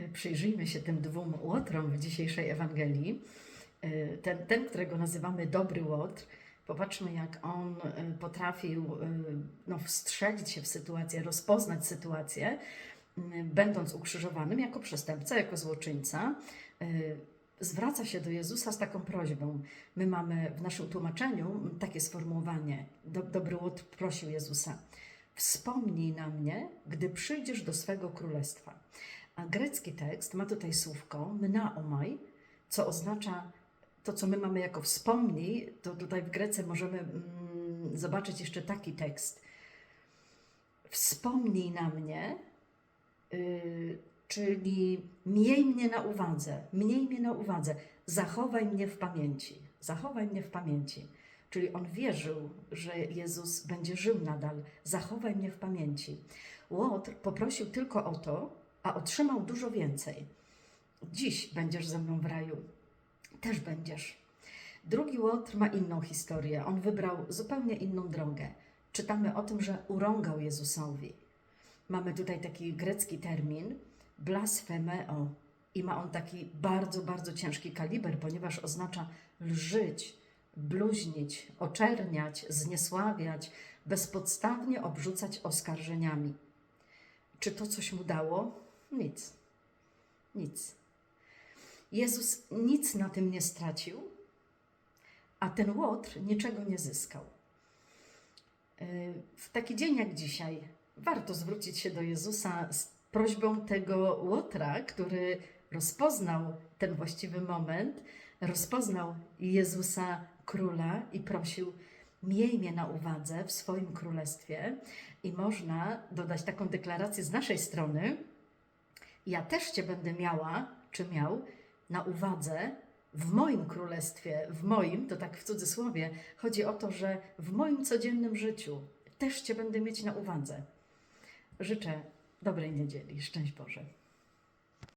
E, Przyjrzyjmy się tym dwóm łotrom w dzisiejszej Ewangelii. E, Ten, ten, którego nazywamy dobry łotr, popatrzmy, jak on e, potrafił no, wstrzelić się w sytuację, rozpoznać sytuację, będąc ukrzyżowanym jako przestępca, jako złoczyńca. Zwraca się do Jezusa z taką prośbą. My mamy w naszym tłumaczeniu takie sformułowanie. Do, dobry łotr prosił Jezusa: Wspomnij na mnie, gdy przyjdziesz do swego królestwa. A grecki tekst ma tutaj słówko mnaomai, co oznacza to, co my mamy jako wspomnij, to tutaj w Grece możemy mm, zobaczyć jeszcze taki tekst. Wspomnij na mnie, y, czyli miej mnie na uwadze, miej mnie na uwadze, zachowaj mnie w pamięci, zachowaj mnie w pamięci. Czyli on wierzył, że Jezus będzie żył nadal, zachowaj mnie w pamięci. Łotr poprosił tylko o to, a otrzymał dużo więcej. Dziś będziesz ze mną w raju. Też będziesz. Drugi Łotr ma inną historię. On wybrał zupełnie inną drogę. Czytamy o tym, że urągał Jezusowi. Mamy tutaj taki grecki termin blasfemeo i ma on taki bardzo, bardzo ciężki kaliber, ponieważ oznacza lżyć, bluźnić, oczerniać, zniesławiać, bezpodstawnie obrzucać oskarżeniami. Czy to coś mu dało? Nic. Nic. Jezus nic na tym nie stracił, a ten łotr niczego nie zyskał. Yy, W taki dzień jak dzisiaj warto zwrócić się do Jezusa z prośbą tego łotra, który rozpoznał ten właściwy moment, rozpoznał Jezusa Króla i prosił: Miej mnie na uwadze w swoim królestwie. I można dodać taką deklarację z naszej strony: Ja też Cię będę miała, czy miał, na uwadze w moim królestwie, w moim, to tak w cudzysłowie, chodzi o to, że w moim codziennym życiu też Cię będę mieć na uwadze. Życzę dobrej niedzieli. Szczęść Boże.